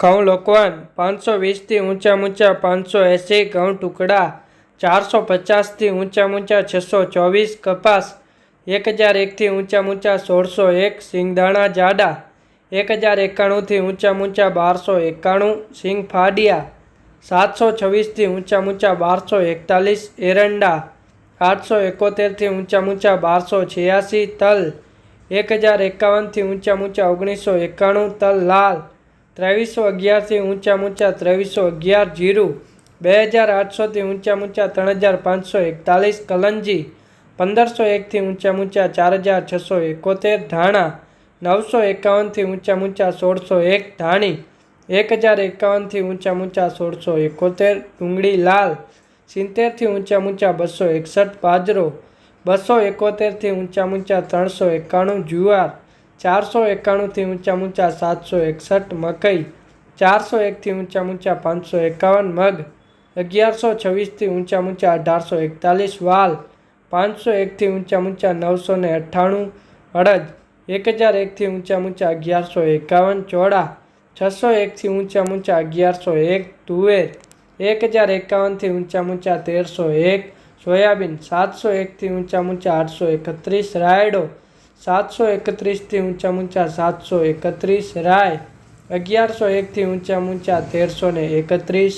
ઘઉં લોકવાન, પાંચસો વીસથી ઊંચા ઊંચા પાંચસો એંસી ઘઉં ટુકડા, ચારસો પચાસથી ઊંચા ઊંચા છસો ચોવીસ કપાસ, એક હજાર એકથી ઊંચા ઊંચા સોળસો એક સિંગદાણા જાડા, એક હજાર એકાણુંથી ઊંચા ઊંચા બારસો એકાણું સિંગ ફાડિયા, સાતસો છવ્વીસથી ઊંચા ઊંચા બારસો એકતાલીસ એરંડા, આઠસો એકોતેરથી ઊંચા ઊંચા બારસો છ્યાસી તલ, એક હજાર એકાવનથી ઊંચા ઊંચા ઓગણીસો એકાણું તલ લાલ ત્રેવીસો અગિયારથી ઊંચા ઊંચા ત્રેવીસો અગિયાર જીરું બે હજાર આઠસોથી ઊંચા ઊંચા ત્રણ હજાર પાંચસો એકતાલીસ કલંજી, પંદરસો એકથી ઊંચા ઊંચા ચાર હજાર છસો એકોતેર ધાણા, નવસો એકાવનથી ઊંચા ઊંચા સોળસો એક ધાણી એક હજાર એકાવનથી ઊંચા ઊંચા સોળસો એકોતેર ડુંગળી લાલ સિત્તેરથી ઊંચા ઊંચા બસો એકસઠ બાજરો, બસો એકોતેરથી ઊંચા ઊંચા ત્રણસો એકાણું જુવાર ચારસો એકાણુંથી ઊંચા ઊંચા સાતસો એકસઠ મકઈ, ચારસો એકથી ઊંચા ઊંચા પાંચસો એકાવન મગ, અગિયારસો છવ્વીસથી ઊંચા ઊંચા અઢારસો એકતાલીસ વાલ, પાંચસો એકથી ઊંચા ઊંચા નવસો ને અઠ્ઠાણું અડદ એક હજાર એકથી ઊંચા ઊંચા અગિયારસો એકાવન ચોડા છસો એકથી ઊંચા ઊંચા અગિયારસો એક તુવેર એક હજાર એકાવનથી ઊંચા ઊંચા તેરસો એક સોયાબીન, સાતસો એકથી ઊંચા ઊંચા આઠસો એકત્રીસ રાયડો સાતસો એકત્રીસથી ઊંચા ઊંચા સાતસો એકત્રીસ રાય અગિયારસો એકથી ઊંચા ઊંચા તેરસો ને એકત્રીસ.